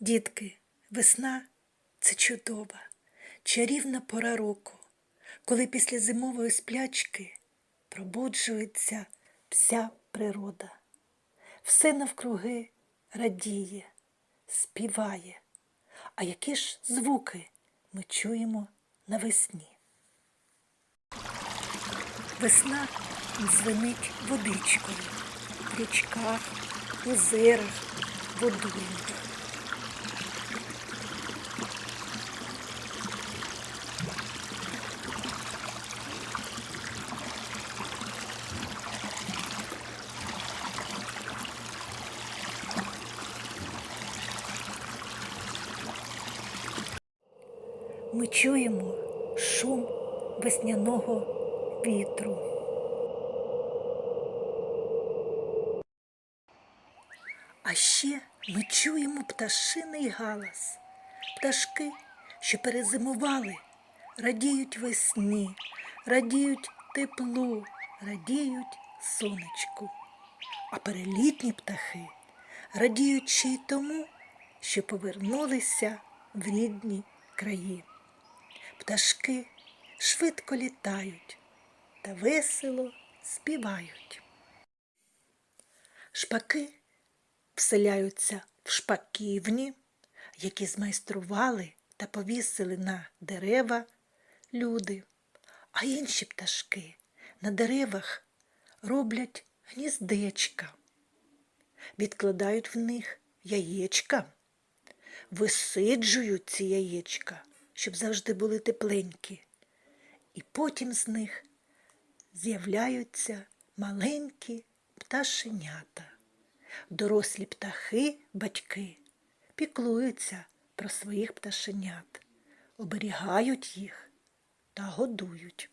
Дітки, весна це чудова, чарівна пора року, коли після зимової сплячки пробуджується вся природа. Все навкруги радіє, співає. А які ж звуки ми чуємо навесні? Весна дзвенить водичкою в річках, озерах, водоймах. Ми чуємо шум весняного вітру. А ще ми чуємо пташиний галас. Пташки, що перезимували, радіють весні, радіють теплу, радіють сонечку. А перелітні птахи радіють ще й тому, що повернулися в рідні краї. Пташки швидко літають та весело співають. Шпаки вселяються в шпаківні, які змайстрували та повісили на дерева люди, а інші пташки на деревах роблять гніздечка, відкладають в них яєчка, висиджують ці яєчка, щоб завжди були тепленькі, і потім з них з'являються маленькі пташенята. Дорослі птахи, батьки, піклуються про своїх пташенят, оберігають їх та годують.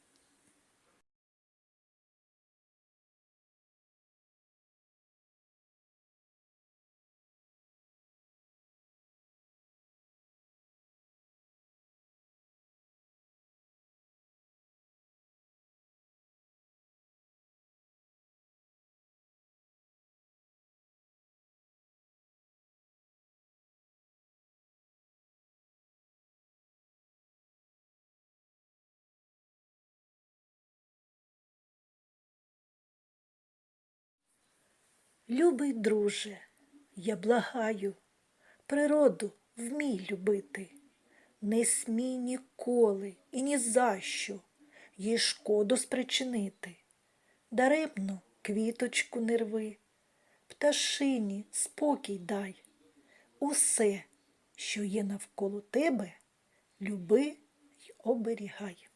Любий друже, я благаю, природу вмій любити. Не смій ніколи і ні за що їй шкоду спричинити. Даремно квіточку не рви, пташині спокій дай. Усе, що є навколо тебе, люби й оберігай.